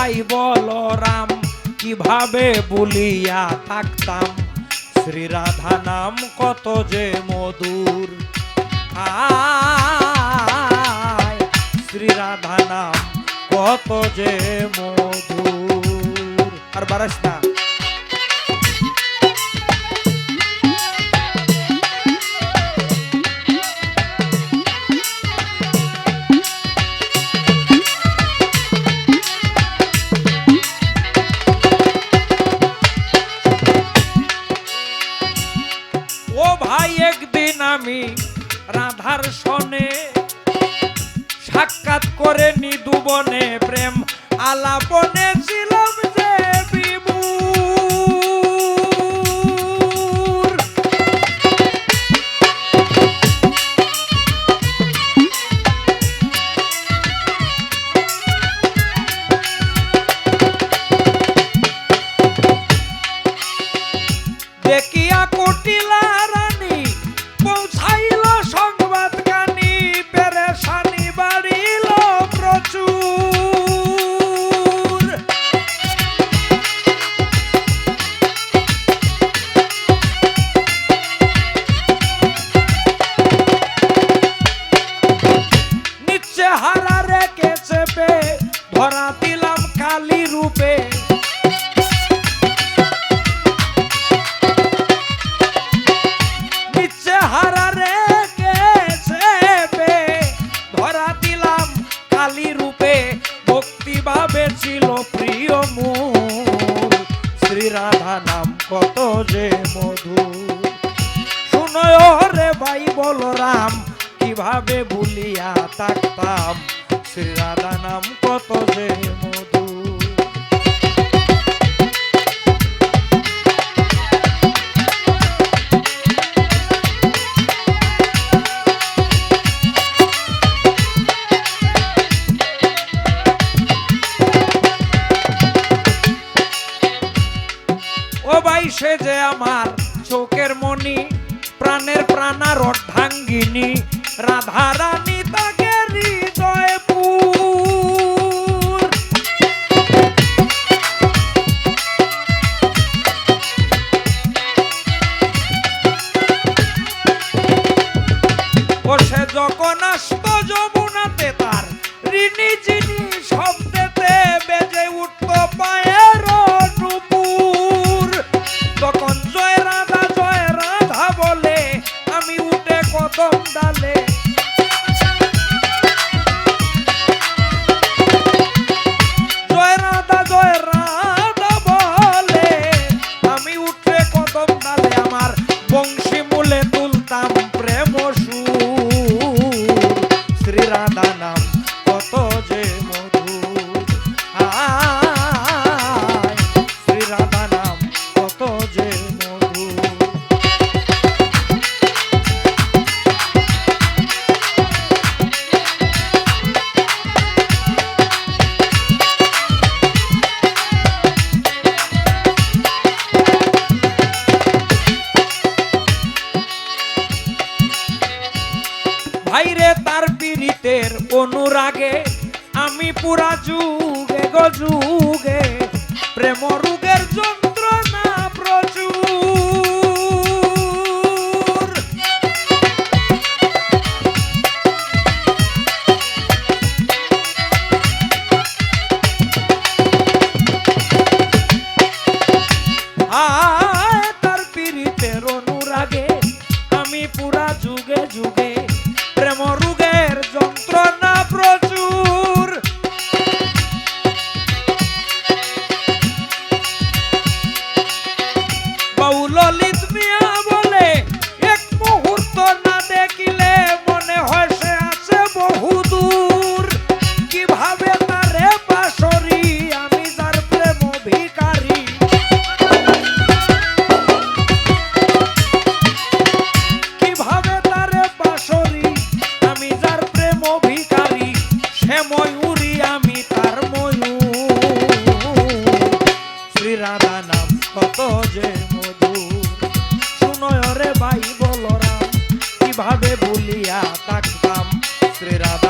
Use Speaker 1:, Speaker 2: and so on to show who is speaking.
Speaker 1: ভাই বলরাম, কীভাবে বলিয়া থাকতাম? শ্রী রাধা নাম কত যে মধুর। শ্রী রাধা নাম কত যে মধুর। আর বারাস না ভাই একদিন আমি রাধার সনে সাক্ষাৎ করে নিদুবনে প্রেম। আলাপনে ছিলাম যে দেখিয়া কুটিলা ধরা দিলাম রূপে। নিচে হারা রেখেছে ধরা দিলাম কালী ভাবে ছিল প্রিয় মূল। শ্রী রাধা মধুর। শুনয় রে বলরাম, কীভাবে ভুলিয়া থাকতাম? মধুর সে যে আমার চোখের মনি প্রাণের প্রাণার অর্ধাঙ্গিনী রাধা রানী ভাইরে তার পীড়িতের অনুরাগে আমি পুরা যুগে গো যুগে প্রেম নাম কত যে মধুর। শুনয় রে ভাই বলরাম কীভাবে ভুলিয়া থাকতাম শ্রী রাধা